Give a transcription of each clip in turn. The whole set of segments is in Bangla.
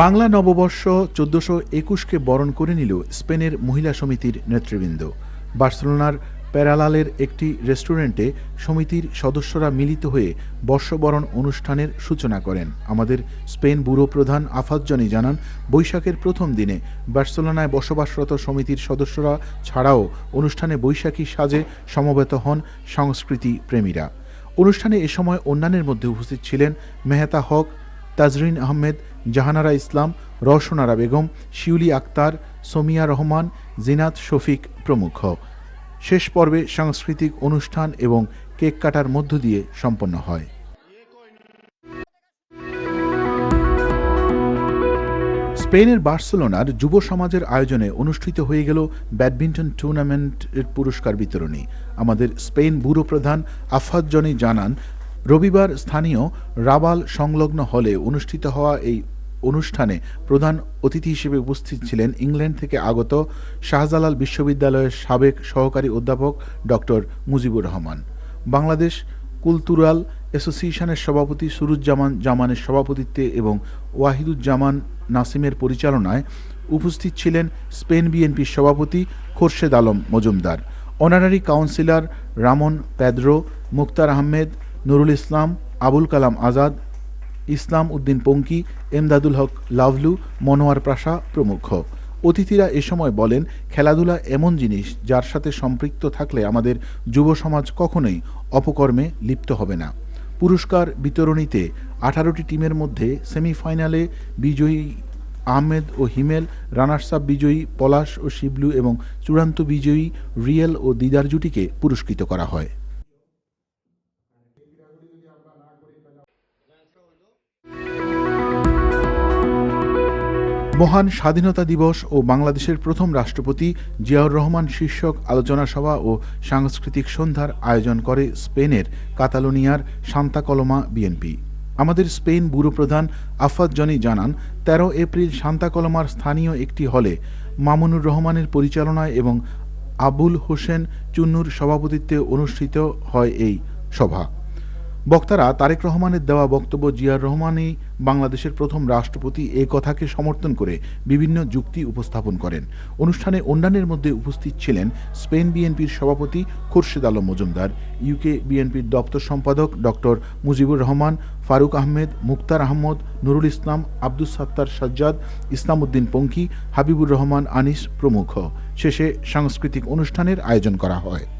বাংলা নববর্ষ চোদ্দশো একুশকে বরণ করে নিল স্পেনের মহিলা সমিতির নেতৃবৃন্দ। বার্সেলোনার প্যারালালের একটি রেস্টুরেন্টে সমিতির সদস্যরা মিলিত হয়ে বর্ষবরণ অনুষ্ঠানের সূচনা করেন। আমাদের স্পেন ব্যুরো প্রধান আফাজ্জনি জানান, বৈশাখের প্রথম দিনে বার্সেলোনায় বসবাসরত সমিতির সদস্যরা ছাড়াও অনুষ্ঠানে বৈশাখী সাজে সমবেত হন সংস্কৃতি প্রেমীরা। অনুষ্ঠানে এ সময় অন্যান্যের মধ্যে উপস্থিত ছিলেন মেহতা হক তাজরিন আহমেদ, জাহানারা ইসলাম, রওশনারা বেগম, শিউলি আক্তার, সোমিয়া রহমান, জিনাত শফিক প্রমুখ। শেষ পর্বে সাংস্কৃতিক অনুষ্ঠান এবং কেক কাটার মধ্য দিয়ে সম্পন্ন হয়। স্পেনের বার্সেলোনার যুব সমাজের আয়োজনে অনুষ্ঠিত হয়ে গেল ব্যাডমিন্টন টুর্নামেন্টের পুরস্কার বিতরণী। আমাদের স্পেন ব্যুরো প্রধান আফাজ্জনি জানান রবিবার স্থানীয় রাবাল সংলগ্ন হলে অনুষ্ঠিত হওয়া এই অনুষ্ঠানে প্রধান অতিথি হিসেবে উপস্থিত ছিলেন ইংল্যান্ড থেকে আগত শাহজালাল বিশ্ববিদ্যালয়ের সাবেক সহকারী অধ্যাপক ডক্টর মুজিবুর রহমান, বাংলাদেশ কুলতুরাল অ্যাসোসিয়েশনের সভাপতি সুরুজ্জামান জামানের সভাপতিত্বে এবং ওয়াহিদুজ্জামান নাসিমের পরিচালনায় উপস্থিত ছিলেন স্পেন বিএনপির সভাপতি Khorshed Alam Majumdar, honorary councillor Ramon Pedro, Muktar Ahmed Nurul Islam, Abul Kalam Azad, Islam Uddin Ponki, Emdadul Haq Lovelu, Monowar প্রাসা প্রমুখ। অতিথিরা এ সময় বলেন, খেলাধুলা এমন জিনিস যার সাথে সম্পৃক্ত থাকলে আমাদের যুব সমাজ কখনোই অপকর্মে লিপ্ত হবে না। পুরস্কার বিতরণীতে আঠারোটি টিমের মধ্যে সেমিফাইনালে বিজয়ী আহমেদ ও হিমেল রানার্স বিজয়ী পলাশ ও শিবলু এবং চূড়ান্ত বিজয়ী রিয়েল ও দিদার জুটিকে পুরস্কৃত করা হয়। মহান স্বাধীনতা দিবস ও বাংলাদেশের প্রথম রাষ্ট্রপতি জিয়াউর রহমান শীর্ষক আলোচনা সভা ও সাংস্কৃতিক সন্ধ্যার আয়োজন করে স্পেনের কাতালোনিয়ার সান্তা কলমা বিএনপি। আমাদের স্পেন ব্যুরো প্রধান আফাদ জনি জানান, তেরো এপ্রিল সান্তা কলমার স্থানীয় একটি হলে মামুনুর রহমানের পরিচালনায় এবং আবুল হোসেন চুন্নুর সভাপতিত্বে অনুষ্ঠিত হয় এই সভা। বক্তারা তারেক রহমানের দেওয়া বক্তব্য জিয়ার রহমানই বাংলাদেশের প্রথম রাষ্ট্রপতি এ কথাকে সমর্থন করে বিভিন্ন যুক্তি উপস্থাপন করেন। অনুষ্ঠানে অন্যান্যের মধ্যে উপস্থিত ছিলেন স্পেন বিএনপির সভাপতি খোরশেদ আলম মজুমদার, ইউকে বিএনপির দপ্তর সম্পাদক ডক্টর মুজিবুর রহমান, ফারুক আহমেদ, মুক্তার আহমদ, নুরুল ইসলাম, আব্দুস সাত্তার সাজ্জাদ ইসলাম উদ্দিন পঙ্কি হাবিবুর রহমান আনিস প্রমুখ। শেষে সাংস্কৃতিক অনুষ্ঠানের আয়োজন করা হয়।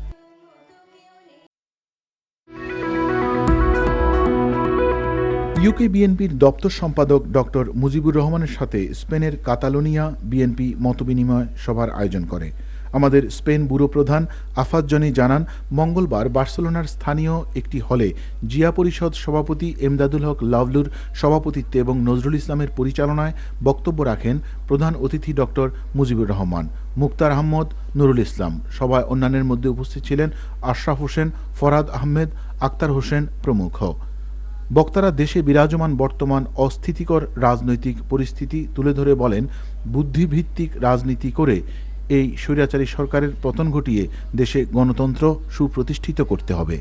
ইউকে বিএনপির দপ্তর সম্পাদক ডক্টর মুজিবুর রহমানের সাথে স্পেনের কাতালোনিয়া বিএনপি মতবিনিময় সভার আয়োজন করে। আমাদের স্পেন ব্যুরো প্রধান জানান, মঙ্গলবার বার্সেলোনার স্থানীয় একটি হলে জিয়া পরিষদ সভাপতি এমদাদুল হক লাভলুর সভাপতিত্বে এবং নজরুল ইসলামের পরিচালনায় বক্তব্য রাখেন প্রধান অতিথি ডক্টর মুজিবুর রহমান। মুক্তার আহমদ, নুরুল ইসলাম। সভায় অন্যান্যের মধ্যে উপস্থিত ছিলেন আশরাফ হোসেন, ফরাদ আহমেদ, আক্তার হোসেন প্রমুখ। বক্তারা দেশে বিরাজমান বর্তমান অস্থিতিকর রাজনৈতিক পরিস্থিতি তুলে ধরে বলেন, বুদ্ধিভিত্তিক রাজনীতি করে এই স্বৈরাচারী সরকারের পতন ঘটিয়ে দেশে গণতন্ত্র সুপ্রতিষ্ঠিত করতে হবে।